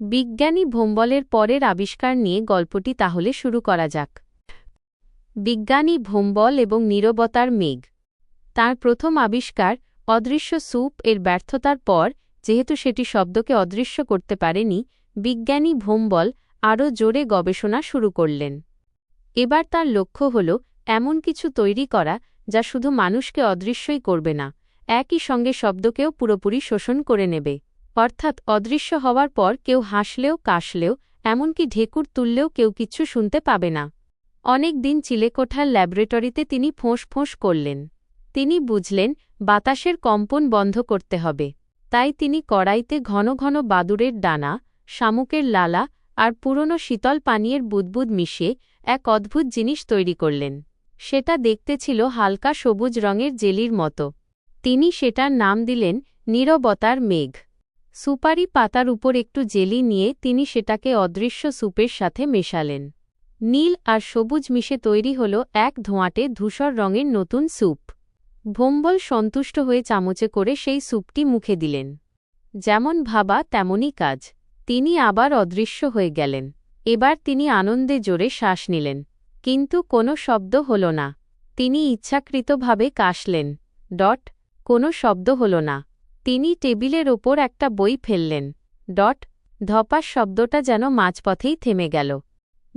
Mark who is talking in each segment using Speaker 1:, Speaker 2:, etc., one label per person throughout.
Speaker 1: বিজ্ঞানী ভোম্বলের পরের আবিষ্কার নিয়ে গল্পটি তাহলে শুরু করা যাক। বিজ্ঞানী ভোম্বল এবং নীরবতার মেঘ। তার প্রথম আবিষ্কার অদৃশ্য স্যুপ এর ব্যর্থতার পর, যেহেতু সেটি শব্দকে অদৃশ্য করতে পারেনি, বিজ্ঞানী ভোম্বল আরও জোরে গবেষণা শুরু করলেন। এবার তার লক্ষ্য হল এমন কিছু তৈরি করা যা শুধু মানুষকে অদৃশ্যই করবে না, একই সঙ্গে শব্দকেও পুরোপুরি শোষণ করে নেবে। অর্থাৎ অদৃশ্য হওয়ার পর কেউ হাসলেও, কাশলেও, এমনকি ঢেকুর তুললেও কেউ কিছু শুনতে পাবে না। অনেক দিন চিলেকোঠার ল্যাবরেটরিতে তিনি ফোঁস ফোঁস করলেন। তিনি বুঝলেন, বাতাসের কম্পন বন্ধ করতে হবে। তাই তিনি কড়াইতে ঘন ঘন বাদুরের ডানা, শামুকের লালা আর পুরনো শীতল পানীয়ের বুদবুদ মিশিয়ে এক অদ্ভুত জিনিস তৈরি করলেন। সেটা দেখতে ছিল হালকা সবুজ রঙের জেলির মতো। তিনি সেটার নাম দিলেন, নীরবতার মেঘ। সুপারি পাতার উপর একটু জেলি নিয়ে তিনি সেটাকে অদৃশ্য স্যুপের সাথে মেশালেন। নীল আর সবুজ মিশে তৈরি হল এক ধোঁয়াটে ধূসর রঙের নতুন স্যুপ। ভোম্বল সন্তুষ্ট হয়ে চামচে করে সেই স্যুপটি মুখে দিলেন। যেমন ভাবা তেমনই কাজ। তিনি আবার অদৃশ্য হয়ে গেলেন। এবার তিনি আনন্দে জোরে শ্বাস নিলেন। কিন্তু কোনো শব্দ হল না। তিনি ইচ্ছাকৃতভাবে কাশলেন। ডট, কোনো শব্দ হল না। তিনি টেবিলের ওপর একটা বই ফেললেন। ডট, ধপাস শব্দটা যেন মাঝপথেই থেমে গেল।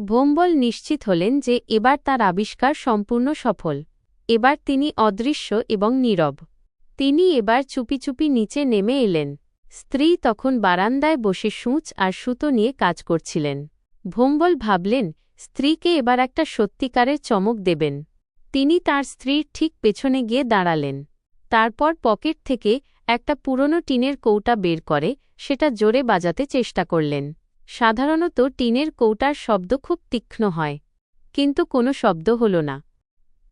Speaker 1: ভোম্বল নিশ্চিত হলেন যে এবার তার আবিষ্কার সম্পূর্ণ সফল। এবার তিনি অদৃশ্য এবং নীরব। তিনি এবার চুপি চুপি নিচে নেমে এলেন। স্ত্রী তখন বারান্দায় বসে সূঁচ আর সুতো নিয়ে কাজ করছিলেন। ভোম্বল ভাবলেন, স্ত্রীকে এবার একটা সত্যিকারের চমক দেবেন। তিনি তার স্ত্রীর ঠিক পেছনে গিয়ে দাঁড়ালেন। তারপর পকেট থেকে একটা পুরনো টিনের কৌটা বের করে, সেটা জোরে বাজাতে চেষ্টা করলেন। সাধারণত টিনের কৌটার শব্দ খুব তীক্ষ্ণ হয়, কিন্তু কোনো শব্দ হল না।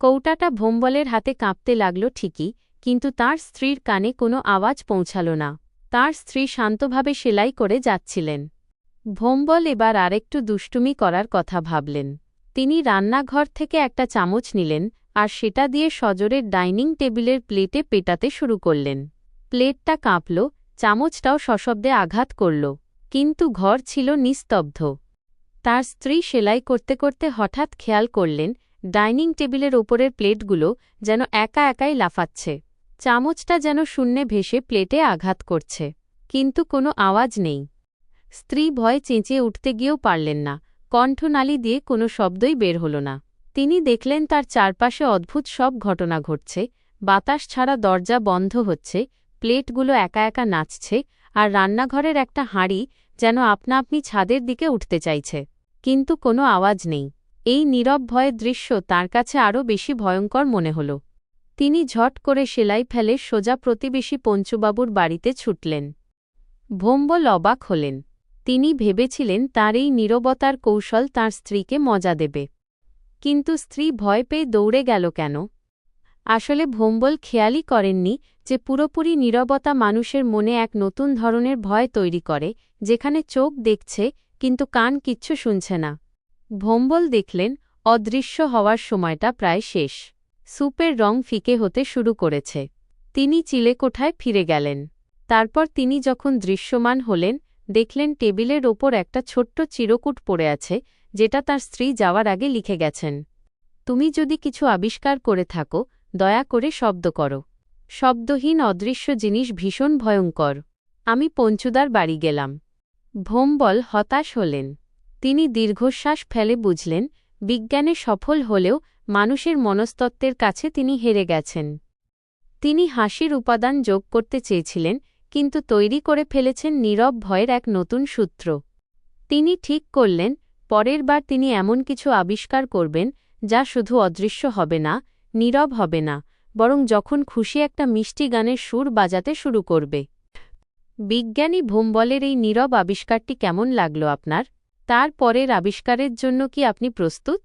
Speaker 1: কৌটাটা ভোম্বলের হাতে কাঁপতে লাগল ঠিকই, কিন্তু তার স্ত্রীর কানে কোনো আওয়াজ পৌঁছাল না। তার স্ত্রী শান্তভাবে সেলাই করে যাচ্ছিলেন। ভোম্বল এবার আরেকটু দুষ্টুমি করার কথা ভাবলেন। তিনি রান্নাঘর থেকে একটা চামচ নিলেন, আর সেটা দিয়ে সজরের ডাইনিং টেবিলের প্লেটে পেটাতে শুরু করলেন। প্লেটটা কাঁপল, চামচটাও সশব্দে আঘাত করল, কিন্তু ঘর ছিল নিস্তব্ধ। তার স্ত্রী সেলাই করতে করতে হঠাৎ খেয়াল করলেন, ডাইনিং টেবিলের ওপরের প্লেটগুলো যেন একা একাই লাফাচ্ছে। চামচটা যেন শূন্যে ভেসে প্লেটে আঘাত করছে, কিন্তু কোনো আওয়াজ নেই। স্ত্রী ভয় চেঁচিয়ে উঠতে গিয়েও পারলেন না, কণ্ঠনালী দিয়ে কোনো শব্দই বের হল না। তিনি দেখলেন তার চারপাশে অদ্ভুত সব ঘটনা ঘটছে, বাতাস ছাড়া দরজা বন্ধ হচ্ছে প্লেটগুলো একা একা নাচছে আর রান্নাঘরের একটা হাঁড়ি যেন আপনা আপনি ছাদের দিকে উঠতে চাইছে। কিন্তু কোনো আওয়াজ নেই। এই নীরব ভয়ের দৃশ্য তার কাছে আরও বেশি ভয়ঙ্কর মনে হল। তিনি ঝট করে সেলাই ফেলে সোজা প্রতিবেশী পঞ্চুবাবুর বাড়িতে ছুটলেন। ভোম্বল অবাক হলেন। তিনি ভেবেছিলেন তার এই নীরবতার কৌশল তার স্ত্রীকে মজা দেবে। কিন্তু স্ত্রী ভয় পেয়ে দৌড়ে গেল কেন? আসলে ভোম্বল খেয়ালই করেননি যে পুরোপুরি নীরবতা মানুষের মনে এক নতুন ধরনের ভয় তৈরি করে, যেখানে চোখ দেখছে, কিন্তু কান কিচ্ছু শুনছে না। ভোম্বল দেখলেন, অদৃশ্য হওয়ার সময়টা প্রায় শেষ। স্যুপের রং ফিকে হতে শুরু করেছে। তিনি চিলেকোঠায় ফিরে গেলেন। তারপর তিনি যখন দৃশ্যমান হলেন, দেখলেন টেবিলের ওপর একটা ছোট্ট চিরকুট পড়ে আছে, যেটা তার স্ত্রী যাওয়ার আগে লিখে গেছেন। তুমি যদি কিছু আবিষ্কার করে থাকো দয়া করে শব্দ করো। শব্দহীন অদৃশ্য জিনিস ভীষণ ভয়ঙ্কর। আমি পঞ্চুদার বাড়ি গেলাম। ভোম্বল হতাশ হলেন। তিনি দীর্ঘশ্বাস ফেলে বুঝলেন, বিজ্ঞানে সফল হলেও মানুষের মনস্তত্ত্বের কাছে তিনি হেরে গেছেন। তিনি হাসির উপাদান যোগ করতে চেয়েছিলেন, কিন্তু তৈরি করে ফেলেছেন নীরব ভয়ের এক নতুন সূত্র। তিনি ঠিক করলেন, পরের বার তিনি এমন কিছু আবিষ্কার করবেন, যা শুধু অদৃশ্য হবে না নীরব হবে না, বরং যখন খুশি একটা মিষ্টি গানের সুর বাজাতে শুরু করবে। বিজ্ঞানী ভোমবলের এই নীরব আবিষ্কারটি কেমন লাগল আপনার? তার পরের আবিষ্কারের জন্য কি আপনি প্রস্তুত?